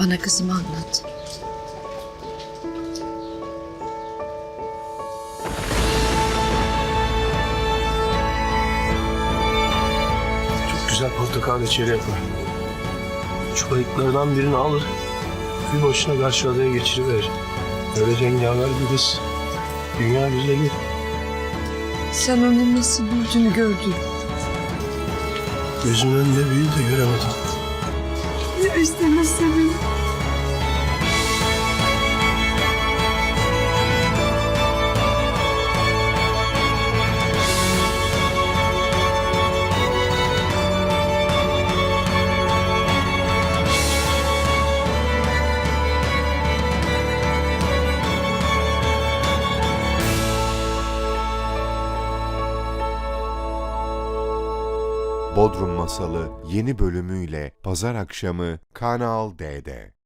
Bana kızımı anlat. Çok güzel portakal reçeli yapar. Şu kayıklardan birini alır. Bir başına karşı adaya geçiriverir. Öyle cengaver bir kız. Dünya güzeli. Sen onun nasıl büyüdüğünü gördün. Gözümün önünde büyüdü göremedim. İşte nasıl? Bodrum Masalı yeni bölümüyle pazar akşamı Kanal D'de.